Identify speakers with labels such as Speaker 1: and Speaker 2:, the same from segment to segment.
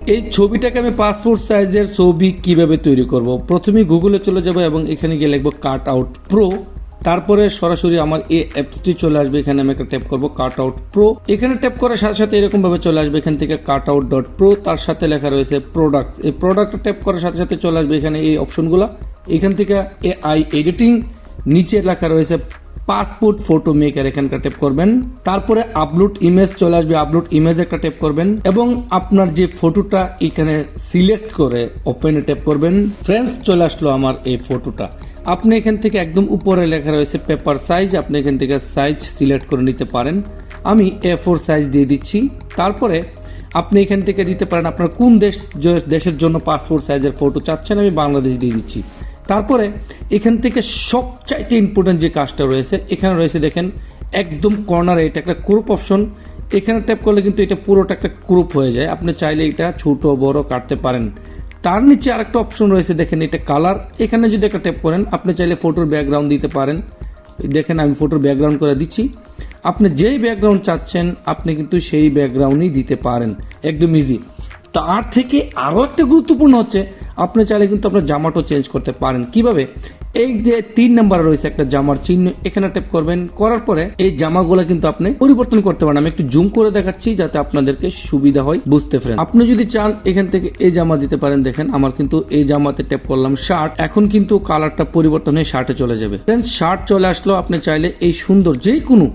Speaker 1: এই ছবিটাকে আমি পাসপোর্ট সাইজের ছবি কীভাবে তৈরি করব? প্রথমে গুগলে চলে যাব এবং এখানে গিয়ে লিখব কাট আউট প্রো তারপরে সরাসরি আমার এই অ্যাপসটি চলে আসবে, এখানে আমি একটা ট্যাপ করব কাট আউট প্রো এখানে ট্যাপ করার সাথে সাথে এরকম ভাবে চলে আসবে, এখান থেকে কাট আউট ডট প্রো তার সাথে লেখা রয়েছে প্রোডাক্ট এই প্রোডাক্ট ট্যাপ করার সাথে সাথে চলে আসবে এখানে এই অপশনগুলো এখান থেকে এআই এডিটিং নিচে লেখা রয়েছে পাসপোর্ট ফটো মেকার এখানকার টেপ করবেন। তারপরে আপলোড ইমেজ চলে আসবে আপলোড ইমেজ একটা টেপ করবেন এবং আপনার যে ফটোটা এখানে সিলেক্ট করে ওপেনে টেপ করবেন। ফ্রেন্ডস চলে আসলো আমার এই ফটোটা আপনি এখান থেকে একদম উপরে লেখা রয়েছে পেপার সাইজ আপনি এখান থেকে সাইজ সিলেক্ট করে নিতে পারেন। আমি এ ফোর সাইজ দিয়ে দিচ্ছি। তারপরে আপনি এখান থেকে দিতে পারেন, আপনার কোন দেশ, দেশের জন্য পাসপোর্ট সাইজের ফটো চাচ্ছেন, আমি বাংলাদেশ দিয়ে দিচ্ছি। তারপরে এখান থেকে সবচাইতে ইম্পর্টেন্ট যে কাজটা রয়েছে, এখানে রয়েছে দেখেন, একদম কর্নারে এটা একটা ক্রুপ অপশন এখানে ট্যাপ করলে কিন্তু এটা পুরোটা একটা ক্রুপ হয়ে যায়। আপনি চাইলে এটা ছোট, বড় কাটতে পারেন। তার নিচে আরেকটা অপশন রয়েছে, দেখেন এটা কালার এখানে যদি একটা ট্যাপ করেন, আপনি চাইলে ফটোর ব্যাকগ্রাউন্ড দিতে পারেন। দেখেন আমি ফটোর ব্যাকগ্রাউন্ড করে দিচ্ছি। আপনি যেই ব্যাকগ্রাউন্ড চাচ্ছেন, আপনি কিন্তু সেই ব্যাকগ্রাউন্ডই দিতে পারেন। একদম ইজি তার থেকে আরও একটা গুরুত্বপূর্ণ হচ্ছে, আপনি চাইলে কিন্তু আপনার জামাটাও চেঞ্জ করতে পারেন। কীভাবে? এই যে তিন নাম্বার রয়েছে একটা জামার চিহ্ন, এখানে ট্যাপ করবেন। করার পরে এই জামাগুলো কিন্তু আপনি পরিবর্তন করতে পারেন। আমি একটু জুম করে দেখাচ্ছি যাতে আপনাদেরকে সুবিধা হয় বুঝতে পারেন। আপনি যদি চান এখান থেকে এই জামা দিতে পারেন। দেখেন, আমার কিন্তু এই জামাতে ট্যাপ করলাম শার্ট এখন কিন্তু কালারটা পরিবর্তন হয়ে শার্টে চলে যাবে। দেন শার্ট চলে আসলো। আপনি চাইলে এই সুন্দর যে কোনো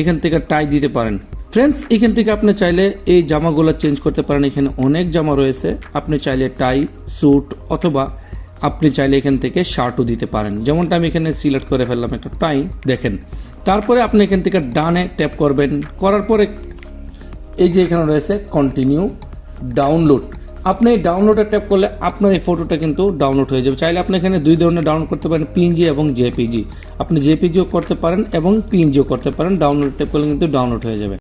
Speaker 1: এখান থেকে টাই দিতে পারেন। ফ্রেন্ডস এখান থেকে আপনি চাইলে এই জামাগুলো চেঞ্জ করতে পারেন। এখানে অনেক জামা রয়েছে। আপনি চাইলে টাই স্যুট অথবা আপনি চাইলে এখান থেকে শার্টও দিতে পারেন। যেমনটা আমি এখানে সিলেক্ট করে ফেললাম একটা টাই দেখেন। তারপরে আপনি এখান থেকে ডানে ট্যাপ করবেন। করার পরে এই যে এখানে রয়েছে কন্টিনিউ ডাউনলোড আপনি এই ডাউনলোডে ট্যাপ করলে আপনার এই ফটোটা কিন্তু ডাউনলোড হয়ে যাবে। চাইলে আপনি এখানে দুই ধরনের ডাউনলোড করতে পারেন পিএনজি এবং জেপিজি আপনি জেপিজিও করতে পারেন এবং পিএনজিও করতে পারেন। ডাউনলোড ট্যাপ করলে কিন্তু ডাউনলোড হয়ে যাবে।